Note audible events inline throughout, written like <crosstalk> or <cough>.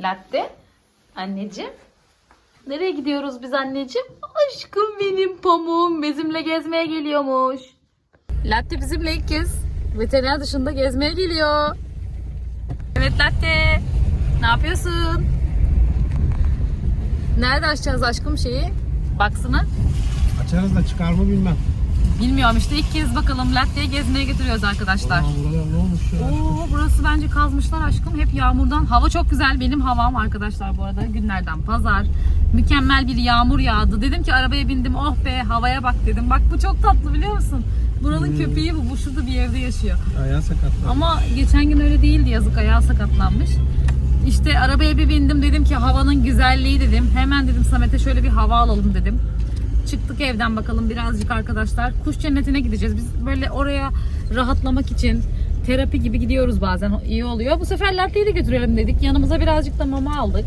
Latte. Anneciğim. Nereye gidiyoruz biz anneciğim? Aşkım benim pamuğum bizimle gezmeye geliyormuş. Latte bizimle ilk kez veteriner dışında gezmeye geliyor. Evet Latte. Ne yapıyorsun? Nerede açacağız aşkım şeyi? Baksana. Açarız da çıkar mı bilmem. Bilmiyorum işte ilk kez bakalım Latte'yi gezmeye götürüyoruz arkadaşlar. Aa, buralar ne olmuş ya? Oo burası bence kazmışlar aşkım. Hep yağmurdan. Hava çok güzel. Benim havam arkadaşlar bu arada. Günlerden pazar. Mükemmel bir yağmur yağdı. Dedim ki arabaya bindim. Oh be havaya bak dedim. Bak bu çok tatlı biliyor musun? Buranın köpeği bu. Bu şurada bir evde yaşıyor. Ayağı sakatlar. Ama geçen gün öyle değildi yazık ayağı sakatlanmış. İşte arabaya bir bindim dedim ki havanın güzelliği dedim. Hemen dedim Samet'e şöyle bir hava alalım dedim. Çıktık evden bakalım birazcık arkadaşlar. Kuş cennetine gideceğiz. Biz böyle oraya rahatlamak için terapi gibi gidiyoruz bazen. İyi oluyor. Bu sefer latteyi de götürelim dedik. Yanımıza birazcık da mama aldık.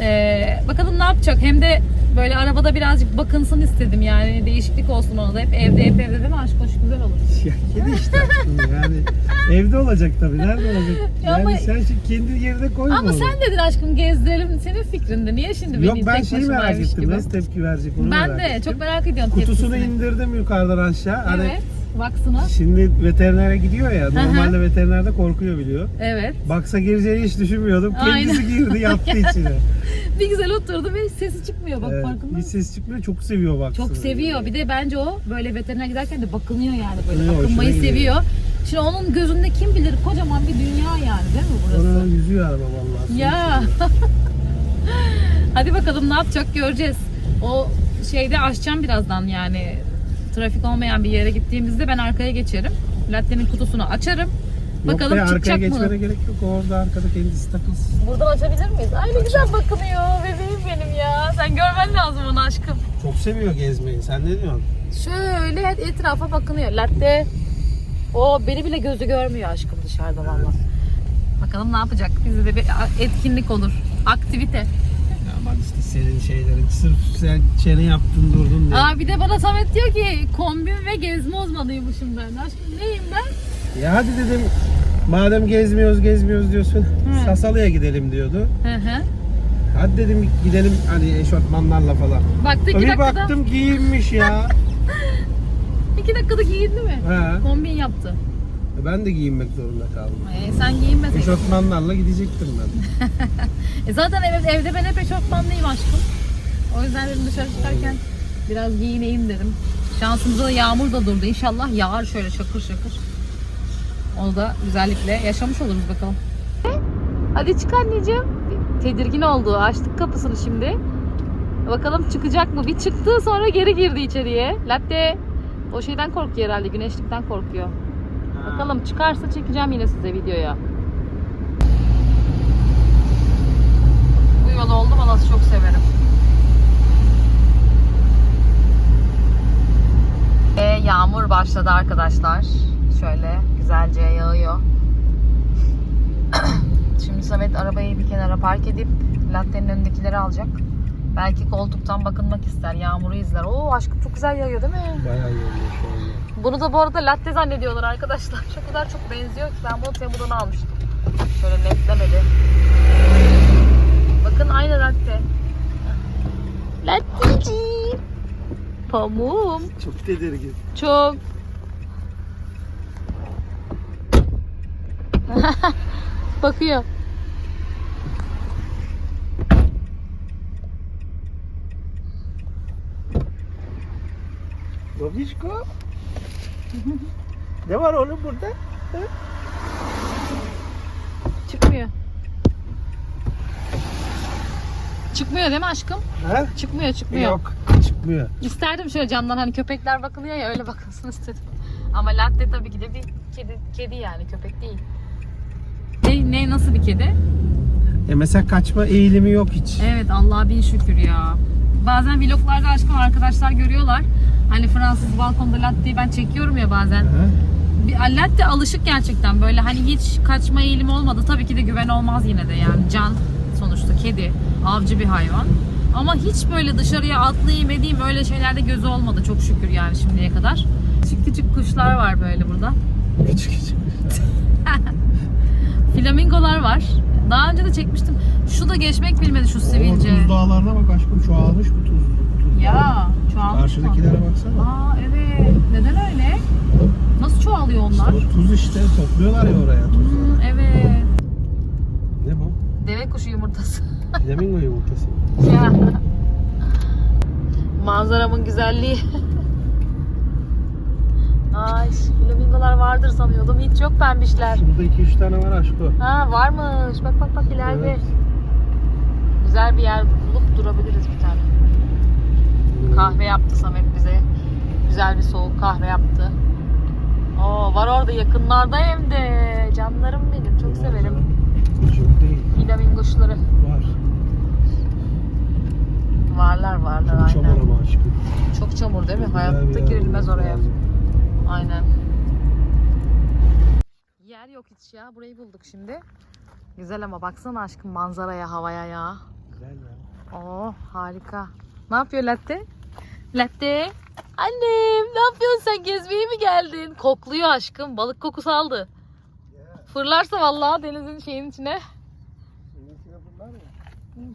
Ee, bakalım ne yapacak. Hem de böyle arabada birazcık bakınsın istedim yani. Değişiklik olsun ona da. Hep evde hep evde değil mi aşk hoş güzel olur. <laughs> Ya kedi işte aslında yani. Evde olacak tabii. Nerede olacak? Ya <laughs> Yani ama- sen şimdi kendi yerine koyma Ama onu. sen dedin aşkım gezdirelim. Senin fikrinde. Niye şimdi beni Yok ben tek şeyi merak başımaymış ettim. gibi? Nasıl tepki verecek onu Ben merak de ettim. çok merak ediyorum Kutusunu tepkisini. indirdim yukarıdan aşağı. Hani Evet. Baksana. Şimdi veterinere gidiyor ya. Normalde veteriner de korkuyor biliyor. Evet. Baksa gireceğini hiç düşünmüyordum. Kendisi Aynen. girdi yaptı <laughs> içine. Bir güzel oturdu ve sesi çıkmıyor bak Evet, farkında hiç mısın? ses çıkmıyor. Çok seviyor baksana. Çok seviyor. Bir de bence o böyle veteriner giderken de bakınıyor yani böyle Bakınıyor, bakınmayı hoşuna gidiyor. seviyor. Şimdi onun gözünde kim bilir kocaman bir dünya yani değil mi burası? Sonra yüzüyor araba vallahi. Ya. <laughs> Hadi bakalım ne yapacak göreceğiz. O şeyde açacağım birazdan yani. Trafik olmayan bir yere gittiğimizde ben arkaya geçerim. Latte'nin kutusunu açarım. Bakalım Yok be, çıkacak arkaya mı? geçmene gerek yok. Orada arkada kendisi takılsın. Buradan açabilir miyiz? Ay ne güzel bakınıyor bebeğim benim ya. Sen görmen lazım onu aşkım. Çok seviyor gezmeyi. Sen ne diyorsun? Şöyle etrafa bakınıyor. Latte. O beni bile gözü görmüyor aşkım dışarıda valla. Bakalım ne yapacak? Bizde de bir etkinlik olur. Aktivite. Bak işte senin şeylerin. Sırf sen çene yaptın durdun diye. Aa bir de bana Samet diyor ki kombin ve gezme uzmanıymışım ben. Aşkım neyim ben? Ya hadi dedim madem gezmiyoruz gezmiyoruz diyorsun. Sasalı'ya gidelim diyordu. Hı hı. Hadi dedim gidelim hani eşofmanlarla falan. Baktı iki Bir dakikada, baktım giyinmiş ya. <laughs> iki dakikada giyindi mi? He. Kombin yaptı. Ben de giyinmek zorunda kaldım. Ee, sen giyinmeseydin. Eşofmanlarla gidecektim ben. <laughs> E zaten evet, evde ben hep eşofmanlıyım aşkım. O yüzden dedim dışarı çıkarken biraz giyineyim dedim. Şansımıza da yağmur da durdu. İnşallah yağar şöyle şakır şakır. Onu da güzellikle yaşamış oluruz bakalım. Hadi çık anneciğim. Tedirgin oldu. Açtık kapısını şimdi. Bakalım çıkacak mı? Bir çıktı sonra geri girdi içeriye. Latte o şeyden korkuyor herhalde. Güneşlikten korkuyor. Bakalım çıkarsa çekeceğim yine size videoya. Bu yol oldu mu nasıl çok severim. Ve yağmur başladı arkadaşlar. Şöyle güzelce yağıyor. <coughs> Şimdi Samet arabayı bir kenara park edip latte'nin önündekileri alacak. Belki koltuktan bakınmak ister, yağmuru izler. Oo aşkım çok güzel yağıyor değil mi? Bayağı oluyor şu anda. Bunu da bu arada latte zannediyorlar arkadaşlar. <laughs> Şu kadar çok benziyor ki ben bunu Temu'dan almıştım. Şöyle netlemedi. Bakın aynı latte. Latteci. Pamuğum. Çok tedirgin. Çok. <laughs> Bakıyor. Babişko. Ne var oğlum burada? Çıkmıyor. Çıkmıyor değil mi aşkım? Ha? Çıkmıyor çıkmıyor. Yok çıkmıyor. İsterdim şöyle camdan hani köpekler bakılıyor ya öyle <laughs> bakılsın istedim. Ama latte tabii ki de bir kedi, kedi yani köpek değil. Ne, ne nasıl bir kedi? E mesela kaçma eğilimi yok hiç. Evet Allah'a bin şükür ya. Bazen vloglarda aşkım arkadaşlar görüyorlar. Hani Fransız balkonda latteyi ben çekiyorum ya bazen. Ha? Bir, latte alışık gerçekten böyle hani hiç kaçma eğilimi olmadı. Tabii ki de güven olmaz yine de yani can sonuçta kedi avcı bir hayvan. Ama hiç böyle dışarıya atlayayım edeyim öyle şeylerde gözü olmadı çok şükür yani şimdiye kadar. Küçük küçük kuşlar var böyle burada. Küçük küçük. <laughs> Flamingolar var. Daha önce de çekmiştim. Şu da geçmek bilmedi şu sivilce. tuz dağlarına bak aşkım çoğalmış bu tuz. tuz Ya dağları. Çoğalmış mı? Karşıdakilere baksana. Aa evet. Neden öyle? Nasıl çoğalıyor onlar? O tuz işte topluyorlar ya oraya tuzları. Hmm, evet. Ne bu? Deve kuşu yumurtası. <laughs> Flamingo yumurtası. ya. <laughs> Manzaramın güzelliği. <laughs> Ay flamingolar vardır sanıyordum. Hiç yok pembişler. Şurada 2-3 tane var aşkım. Ha varmış. Bak bak bak ileride. Evet. Güzel bir yer bulup durabiliriz bir tane. Kahve yaptı Samet bize. Güzel bir soğuk kahve yaptı. Oo var orada yakınlarda hem de. Canlarım benim. Çok severim. Çok değil. Flamingoşları. Var. Varlar varlar Çok çamur aynen. ama aşkım. Çok çamur değil mi? Hayatta girilmez oraya. lazım. Aynen. Yer yok hiç ya. Burayı bulduk şimdi. Güzel ama baksana aşkım manzaraya, havaya ya. Güzel ya. Oo harika. Ne yapıyor latte? Latte. Annem ne yapıyorsun sen gezmeye mi geldin? Kokluyor aşkım. Balık kokusu aldı. Fırlarsa vallahi denizin şeyin içine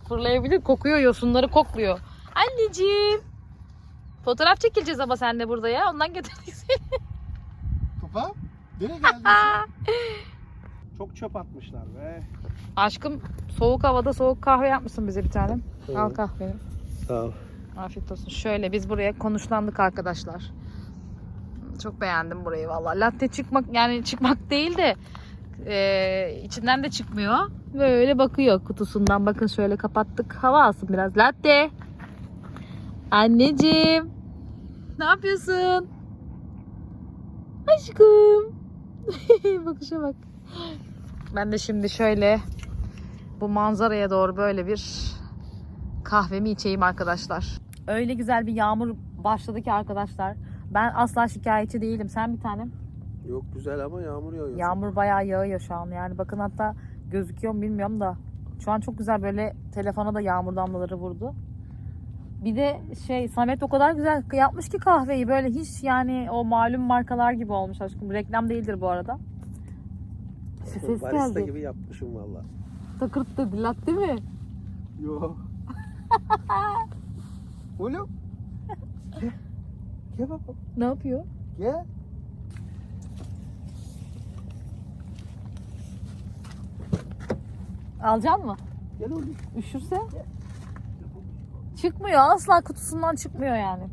fırlayabilir. Kokuyor yosunları kokluyor. Anneciğim. Fotoğraf çekileceğiz ama sen de burada ya. Ondan getirdik seni. <laughs> Topa? Nereye <laughs> geldin sen? Çok çöp atmışlar be. Aşkım soğuk havada soğuk kahve yapmışsın bize bir tane. Al Evet. kahveni. Sağ ol. Afiyet olsun. Şöyle biz buraya konuşlandık arkadaşlar. Çok beğendim burayı vallahi. Latte çıkmak yani çıkmak değil de e, içinden de çıkmıyor. Böyle bakıyor kutusundan. Bakın şöyle kapattık. Hava alsın biraz. Latte. Anneciğim. Ne yapıyorsun? Aşkım. <laughs> Bakışa bak. Ben de şimdi şöyle bu manzaraya doğru böyle bir kahvemi içeyim arkadaşlar. Öyle güzel bir yağmur başladı ki arkadaşlar. Ben asla şikayetçi değilim. Sen bir tanem. Yok güzel ama yağmur yağıyor. Yağmur bayağı yağıyor şu an. Yani bakın hatta gözüküyor mu bilmiyorum da. Şu an çok güzel böyle telefona da yağmur damlaları vurdu. Bir de şey Samet o kadar güzel yapmış ki kahveyi böyle hiç yani o malum markalar gibi olmuş aşkım. Reklam değildir bu arada. Ses Barista geldi. gibi yapmışım valla. Takırt dedi latte mi? Yok. <laughs> Oğlum. Gel. Gel baba. Ne yapıyor? Gel. Alacaksın mı? Gel oğlum. Üşürse? Çıkmıyor. Asla kutusundan çıkmıyor yani.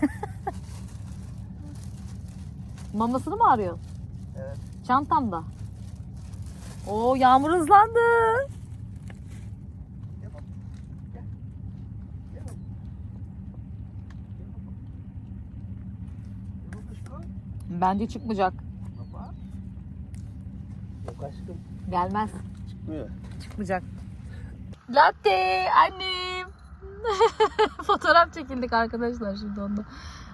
<laughs> Mamasını mı arıyor? Evet. Çantamda. Oo yağmur hızlandı. Gel baba. Gel. Gel baba. Gel baba. Gel baba aşkım. Bence çıkmayacak. Baba. Yok aşkım. Gelmez. Çıkmıyor. Çıkmayacak. Latte annem. <laughs> Fotoğraf çekildik arkadaşlar şimdi onda.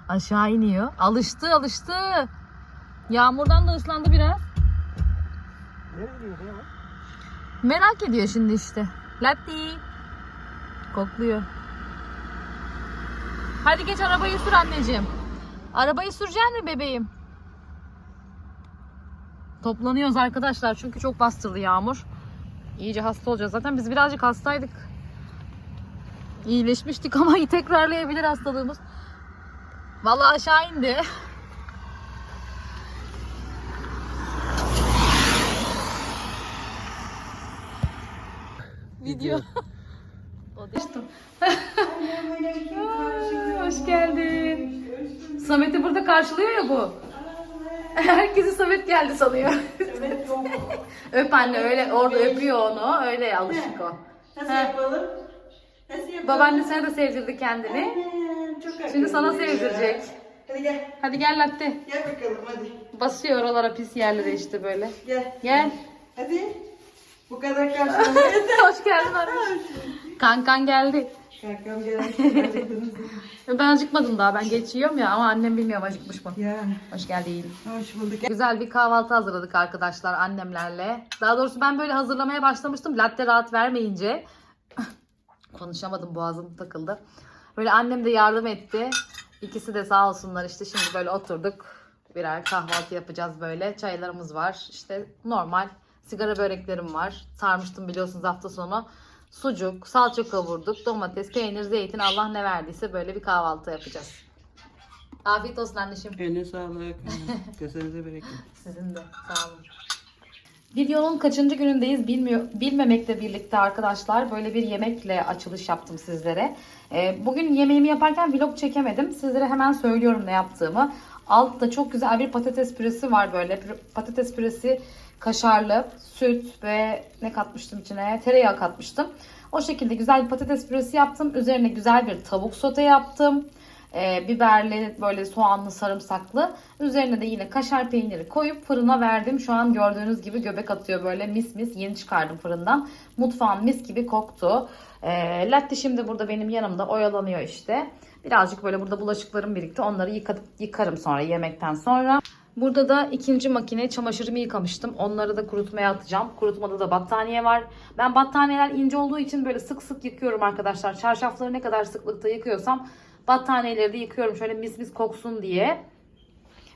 Aşağı iniyor. Alıştı alıştı. Yağmurdan da ıslandı biraz. Nereye gidiyor ya? Merak ediyor şimdi işte. Latte. Kokluyor. Hadi geç arabayı sür anneciğim. Arabayı süreceksin mi bebeğim? Toplanıyoruz arkadaşlar çünkü çok bastırdı yağmur. İyice hasta olacağız. Zaten biz birazcık hastaydık. İyileşmiştik <laughs> ama tekrarlayabilir hastalığımız. Vallahi aşağı indi. Video. o da işte. Aa, Hoş geldin. Samet'i burada karşılıyor ya bu. <laughs> Herkesi Samet geldi sanıyor. <laughs> Öp anne öyle orada öpüyor onu. Öyle alışık o. Nasıl Ha. yapalım? Nasıl yapalım? Babaannesine de sevdirdi kendini. Anne, çok Şimdi sana akıllıyım ya. sevdirecek. Hadi gel. Hadi gel latte. Gel bakalım hadi. Basıyor oralara pis yerlere işte böyle. Gel. Gel. Hadi. Bu kadar karşılamaya <laughs> Hoş geldin anne. Kankan geldi. Kankam gel. Acıktınız mı? <laughs> Ben acıkmadım daha. Ben geç yiyorum ya ama annem bilmiyorum acıkmış mı. ya. Hoş geldin. Hoş bulduk. Güzel bir kahvaltı hazırladık arkadaşlar annemlerle. Daha doğrusu ben böyle hazırlamaya başlamıştım. Latte rahat vermeyince <laughs> konuşamadım boğazım takıldı. Böyle annem de yardım etti. İkisi de sağ olsunlar işte şimdi böyle oturduk. Birer kahvaltı yapacağız böyle. Çaylarımız var. İşte normal Sigara böreklerim var. Sarmıştım biliyorsunuz hafta sonu. Sucuk, salça kavurduk, domates, peynir, zeytin Allah ne verdiyse böyle bir kahvaltı yapacağız. Afiyet olsun anneciğim. Eline sağlık. <laughs> Kesenize bereket. Sizin de sağ olun. Videonun kaçıncı günündeyiz bilmiyor, bilmemekle birlikte arkadaşlar böyle bir yemekle açılış yaptım sizlere. Ee, bugün yemeğimi yaparken vlog çekemedim. Sizlere hemen söylüyorum ne yaptığımı. Altta çok güzel bir patates püresi var böyle. Patates püresi kaşarlı, süt ve ne katmıştım içine? Tereyağı katmıştım. O şekilde güzel bir patates püresi yaptım. Üzerine güzel bir tavuk sote yaptım. Ee, biberli böyle soğanlı sarımsaklı. Üzerine de yine kaşar peyniri koyup fırına verdim. Şu an gördüğünüz gibi göbek atıyor böyle mis mis. Yeni çıkardım fırından. Mutfağım mis gibi koktu. Ee, latte şimdi burada benim yanımda oyalanıyor işte. Birazcık böyle burada bulaşıklarım birikti. Onları yıkadım, yıkarım sonra yemekten sonra. Burada da ikinci makine çamaşırımı yıkamıştım. Onları da kurutmaya atacağım. Kurutmada da battaniye var. Ben battaniyeler ince olduğu için böyle sık sık yıkıyorum arkadaşlar. Çarşafları ne kadar sıklıkta yıkıyorsam battaniyeleri de yıkıyorum şöyle mis mis koksun diye.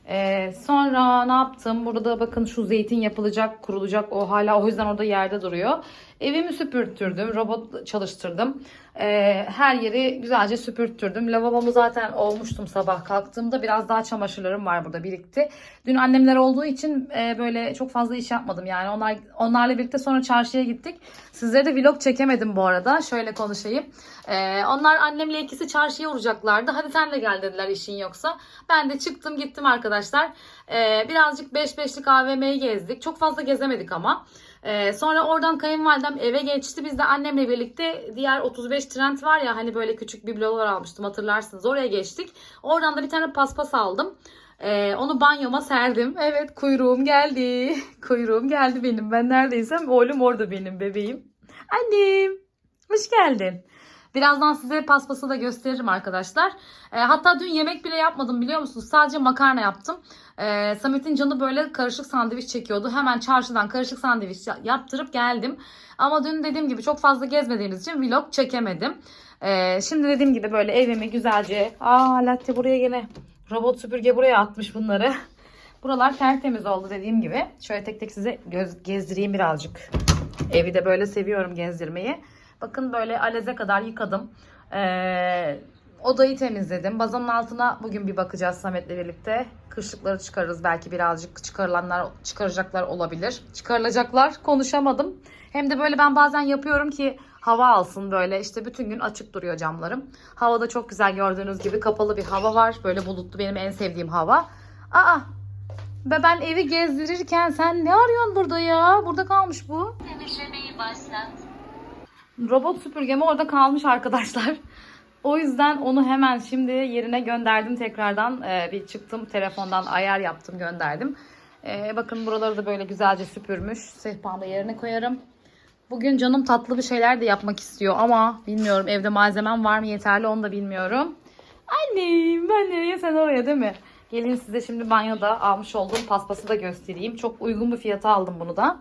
Ee, sonra ne yaptım? Burada da bakın şu zeytin yapılacak, kurulacak. O hala o yüzden orada yerde duruyor. Evimi süpürttürdüm, robot çalıştırdım. Ee, her yeri güzelce süpürttürdüm. Lavabomu zaten olmuştum sabah kalktığımda. Biraz daha çamaşırlarım var burada birikti. Dün annemler olduğu için e, böyle çok fazla iş yapmadım. Yani onlar onlarla birlikte sonra çarşıya gittik. Sizlere de vlog çekemedim bu arada. Şöyle konuşayım. Ee, onlar annemle ikisi çarşıya uğrayacaklardı. Hadi sen de gel dediler işin yoksa. Ben de çıktım gittim arkadaşlar. Ee, birazcık 5-5'lik AVM'yi gezdik. Çok fazla gezemedik ama. Ee, sonra oradan kayınvalidem eve geçti. Biz de annemle birlikte diğer 35 trend var ya hani böyle küçük biblolar almıştım hatırlarsınız. Oraya geçtik. Oradan da bir tane paspas aldım. Ee, onu banyoma serdim. Evet kuyruğum geldi. <laughs> kuyruğum geldi benim. Ben neredeysem oğlum orada benim bebeğim. Annem. Hoş geldin. Birazdan size paspası da gösteririm arkadaşlar. E, hatta dün yemek bile yapmadım biliyor musunuz? Sadece makarna yaptım. E, Samet'in canı böyle karışık sandviç çekiyordu. Hemen çarşıdan karışık sandviç ya- yaptırıp geldim. Ama dün dediğim gibi çok fazla gezmediğimiz için vlog çekemedim. E, şimdi dediğim gibi böyle evimi güzelce... Aa latte buraya gene robot süpürge buraya atmış bunları. <laughs> Buralar tertemiz oldu dediğim gibi. Şöyle tek tek size göz, gezdireyim birazcık. Evi de böyle seviyorum gezdirmeyi. Bakın böyle aleze kadar yıkadım. Ee, odayı temizledim. Bazanın altına bugün bir bakacağız Samet'le birlikte. Kışlıkları çıkarırız belki birazcık çıkarılanlar çıkaracaklar olabilir. Çıkarılacaklar konuşamadım. Hem de böyle ben bazen yapıyorum ki hava alsın böyle işte bütün gün açık duruyor camlarım. Havada çok güzel gördüğünüz gibi kapalı bir hava var. Böyle bulutlu benim en sevdiğim hava. Aa be ben evi gezdirirken sen ne arıyorsun burada ya? Burada kalmış bu. Robot süpürgem orada kalmış arkadaşlar. <laughs> O yüzden onu hemen şimdi yerine gönderdim tekrardan. Ee, bir çıktım telefondan ayar yaptım gönderdim. Ee, bakın buraları da böyle güzelce süpürmüş. Sehpamı da yerine koyarım. Bugün canım tatlı bir şeyler de yapmak istiyor ama bilmiyorum evde malzemem var mı yeterli onu da bilmiyorum. Annem ben nereye sen oraya değil mi? Gelin size şimdi banyoda almış olduğum paspası da göstereyim. Çok uygun bir fiyata aldım bunu da.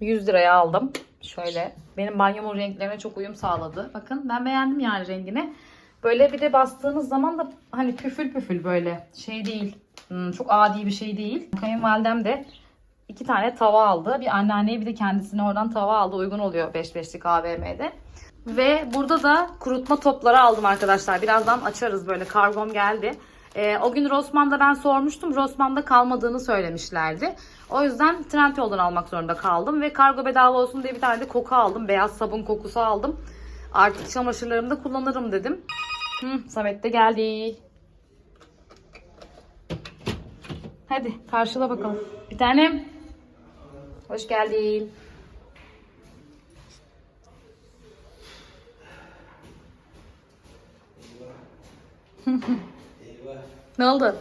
100 liraya aldım. Şöyle benim banyomun renklerine çok uyum sağladı. Bakın ben beğendim yani rengini. Böyle bir de bastığınız zaman da hani püfül püfül böyle şey değil. Hmm, çok adi bir şey değil. Kayınvalidem de iki tane tava aldı. Bir anneanneye bir de kendisine oradan tava aldı. Uygun oluyor 5-5'lik AVM'de. Ve burada da kurutma topları aldım arkadaşlar. Birazdan açarız böyle kargom geldi. Ee, o gün Rossmann'da ben sormuştum. Rossmann'da kalmadığını söylemişlerdi. O yüzden Trendyol'dan almak zorunda kaldım. Ve kargo bedava olsun diye bir tane de koku aldım. Beyaz sabun kokusu aldım. Artık çamaşırlarımda kullanırım dedim. Hı, Samet de geldi. Hadi karşıla bakalım. Bir tanem. Hoş geldin. <laughs> ne oldu?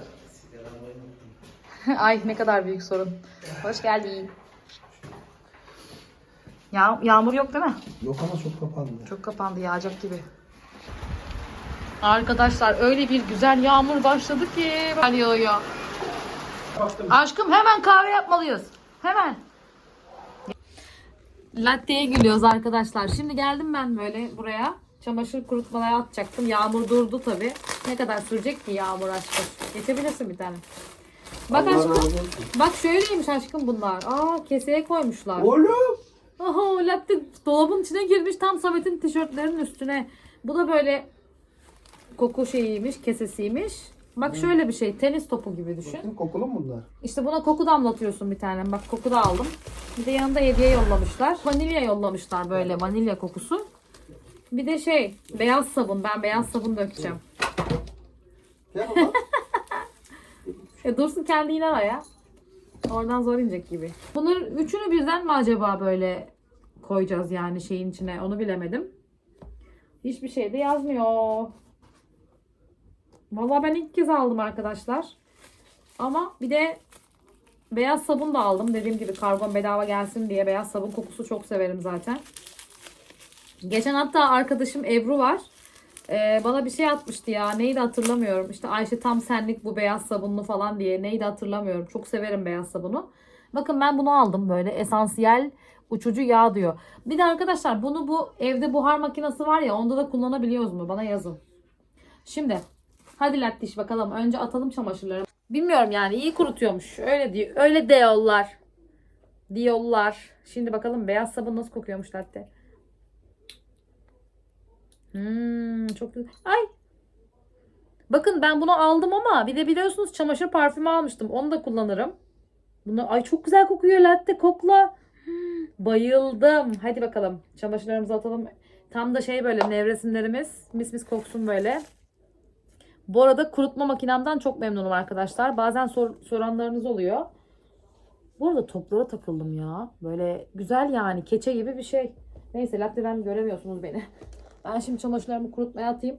<laughs> Ay ne kadar büyük sorun. Hoş geldin. Ya yağmur yok değil mi? Yok ama çok kapandı. Çok kapandı yağacak gibi. Arkadaşlar öyle bir güzel yağmur başladı ki böyle yağıyor. Aşkım hemen kahve yapmalıyız. Hemen. Latte'ye gülüyoruz arkadaşlar. Şimdi geldim ben böyle buraya. Çamaşır kurutmaya atacaktım. Yağmur durdu tabi. Ne kadar sürecek ki yağmur aşkım? Geçebilirsin bir tane. Bak Allah aşkım. razı olsun. Bak şöyleymiş aşkım bunlar. Aa keseye koymuşlar. Oğlum. Oho latte dolabın içine girmiş tam Samet'in tişörtlerinin üstüne. Bu da böyle koku şeyiymiş, kesesiymiş. Bak şöyle bir şey, tenis topu gibi düşün. Bakayım kokulu mu bunlar? İşte buna koku damlatıyorsun bir tane. Bak koku da aldım. Bir de yanında hediye yollamışlar. Vanilya yollamışlar böyle vanilya kokusu. Bir de şey beyaz sabun. Ben beyaz sabun dökeceğim. Gel <laughs> baba. E dursun kendi iner aya. Oradan zor inecek gibi. Bunların üçünü birden mi acaba böyle koyacağız yani şeyin içine onu bilemedim. Hiçbir şey de yazmıyor. Vallahi ben ilk kez aldım arkadaşlar. Ama bir de beyaz sabun da aldım. Dediğim gibi karbon bedava gelsin diye beyaz sabun kokusu çok severim zaten. Geçen hatta arkadaşım Ebru var. Ee, bana bir şey atmıştı ya. Neydi hatırlamıyorum. İşte Ayşe tam senlik bu beyaz sabunlu falan diye. Neydi hatırlamıyorum. Çok severim beyaz sabunu. Bakın ben bunu aldım böyle esansiyel uçucu yağ diyor. Bir de arkadaşlar bunu bu evde buhar makinesi var ya onda da kullanabiliyoruz mu? Bana yazın. Şimdi hadi lattiş bakalım. Önce atalım çamaşırları. Bilmiyorum yani iyi kurutuyormuş. Öyle diyor. Öyle diyorlar. Diyorlar. Şimdi bakalım beyaz sabun nasıl kokuyormuş latte. Hmm, çok güzel. Ay. Bakın ben bunu aldım ama bir de biliyorsunuz çamaşır parfümü almıştım. Onu da kullanırım. Bunu ay çok güzel kokuyor latte kokla. Hmm, Bayıldım. Hadi bakalım çamaşırlarımızı atalım. Tam da şey böyle nevresimlerimiz mis mis koksun böyle. Bu arada kurutma makinemden çok memnunum arkadaşlar. Bazen sor- soranlarınız oluyor. Bu arada toplara takıldım ya. Böyle güzel yani keçe gibi bir şey. Neyse latte'den göremiyorsunuz beni. <laughs> Ben şimdi çamaşırlarımı kurutmaya atayım.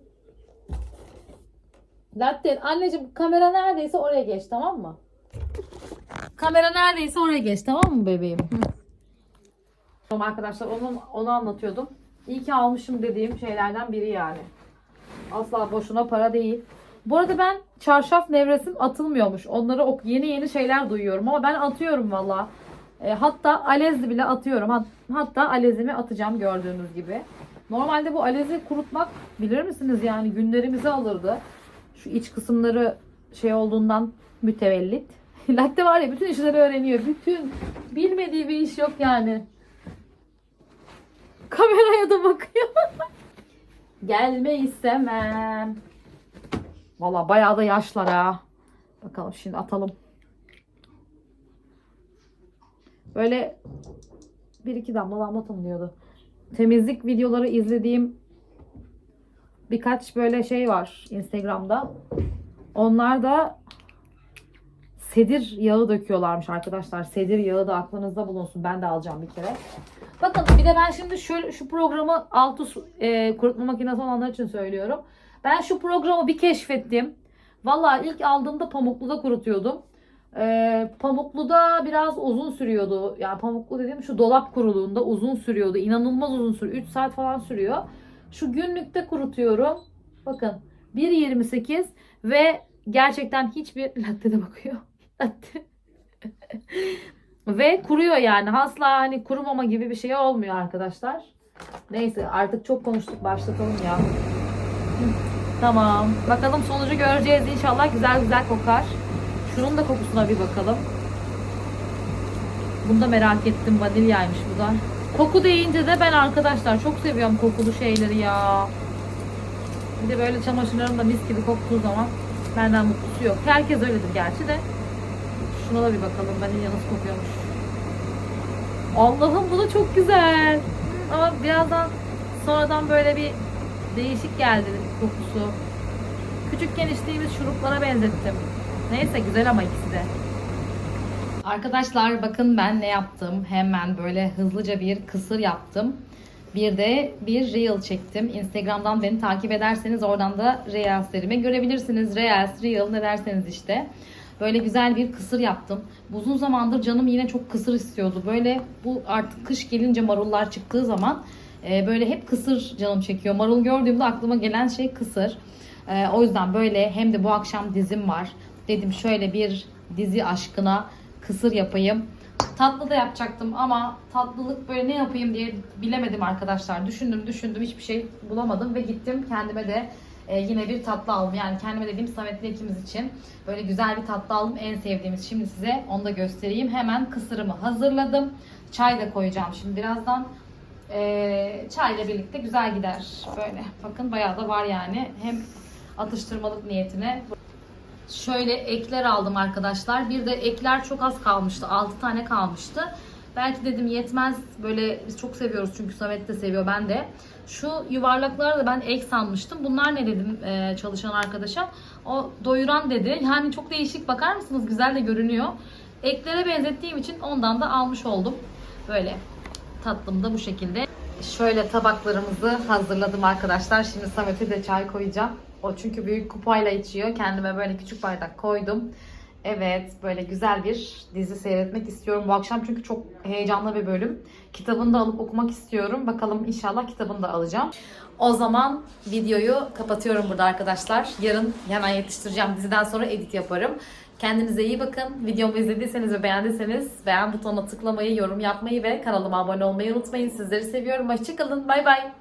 Latte anneciğim kamera neredeyse oraya geç tamam mı? Kamera neredeyse oraya geç tamam mı bebeğim? Tamam arkadaşlar onu, onu anlatıyordum. İyi ki almışım dediğim şeylerden biri yani. Asla boşuna para değil. Bu arada ben çarşaf nevresim atılmıyormuş. Onları ok yeni yeni şeyler duyuyorum ama ben atıyorum valla. E, hatta alezli bile atıyorum. Hat- hatta alezimi atacağım gördüğünüz gibi. Normalde bu alezi kurutmak bilir misiniz yani günlerimizi alırdı. Şu iç kısımları şey olduğundan mütevellit. <laughs> Latte var ya bütün işleri öğreniyor. Bütün bilmediği bir iş yok yani. Kameraya da bakıyor. <laughs> Gelme istemem. Valla bayağı da yaşlar ha. Bakalım şimdi atalım. Böyle bir iki damla damla tanınıyordu. Temizlik videoları izlediğim birkaç böyle şey var Instagram'da. Onlar da sedir yağı döküyorlarmış arkadaşlar. Sedir yağı da aklınızda bulunsun. Ben de alacağım bir kere. Bakın bir de ben şimdi şu, şu programı altı e, kurutma makinesi olanlar için söylüyorum. Ben şu programı bir keşfettim. Vallahi ilk aldığımda Pamuklu'da kurutuyordum. Ee, Pamuklu'da biraz uzun sürüyordu. Yani Pamuklu dediğim şu dolap kuruluğunda uzun sürüyordu. İnanılmaz uzun sürüyor. 3 saat falan sürüyor. Şu günlükte kurutuyorum. Bakın 1.28 ve gerçekten hiçbir <laughs> latte de bakıyor. Latte. ve kuruyor yani. Asla hani kurumama gibi bir şey olmuyor arkadaşlar. Neyse artık çok konuştuk başlatalım ya. Tamam. Bakalım sonucu göreceğiz inşallah. Güzel güzel kokar. Şunun da kokusuna bir bakalım. Bunu da merak ettim. Vanilyaymış bu da. Koku deyince de ben arkadaşlar çok seviyorum kokulu şeyleri ya. Bir de böyle çamaşırlarım da mis gibi koktuğu zaman benden mutlusu yok. Herkes öyledir gerçi de. Şuna da bir bakalım. Vanilya nasıl kokuyormuş. Allah'ım bu da çok güzel. Ama birazdan sonradan böyle bir değişik geldi kokusu. Küçükken içtiğimiz şuruplara benzettim. Neyse güzel ama ikisi de. Arkadaşlar bakın ben ne yaptım. Hemen böyle hızlıca bir kısır yaptım. Bir de bir reel çektim. Instagram'dan beni takip ederseniz oradan da reelslerimi görebilirsiniz. Reels, reel ne derseniz işte. Böyle güzel bir kısır yaptım. Uzun zamandır canım yine çok kısır istiyordu. Böyle bu artık kış gelince marullar çıktığı zaman e, böyle hep kısır canım çekiyor. Marul gördüğümde aklıma gelen şey kısır. E, o yüzden böyle hem de bu akşam dizim var. Dedim şöyle bir dizi aşkına kısır yapayım. Tatlı da yapacaktım ama tatlılık böyle ne yapayım diye bilemedim arkadaşlar. Düşündüm düşündüm hiçbir şey bulamadım ve gittim kendime de e, yine bir tatlı aldım. Yani kendime dediğim Samet'le ikimiz için böyle güzel bir tatlı aldım. En sevdiğimiz. Şimdi size onu da göstereyim. Hemen kısırımı hazırladım. Çay da koyacağım şimdi birazdan. E, çayla birlikte güzel gider. Böyle bakın bayağı da var yani. Hem atıştırmalık niyetine Şöyle ekler aldım arkadaşlar. Bir de ekler çok az kalmıştı. 6 tane kalmıştı. Belki dedim yetmez. Böyle biz çok seviyoruz çünkü Samet de seviyor ben de. Şu yuvarlakları da ben ek sanmıştım. Bunlar ne dedim e, çalışan arkadaşa. O doyuran dedi. Yani çok değişik bakar mısınız? Güzel de görünüyor. Eklere benzettiğim için ondan da almış oldum. Böyle tatlım da bu şekilde. Şöyle tabaklarımızı hazırladım arkadaşlar. Şimdi Samet'e de çay koyacağım. O çünkü büyük kupayla içiyor. Kendime böyle küçük bardak koydum. Evet böyle güzel bir dizi seyretmek istiyorum bu akşam çünkü çok heyecanlı bir bölüm. Kitabını da alıp okumak istiyorum. Bakalım inşallah kitabını da alacağım. O zaman videoyu kapatıyorum burada arkadaşlar. Yarın hemen yetiştireceğim. Diziden sonra edit yaparım. Kendinize iyi bakın. Videomu izlediyseniz ve beğendiyseniz beğen butonuna tıklamayı, yorum yapmayı ve kanalıma abone olmayı unutmayın. Sizleri seviyorum. Hoşçakalın. Bay bay.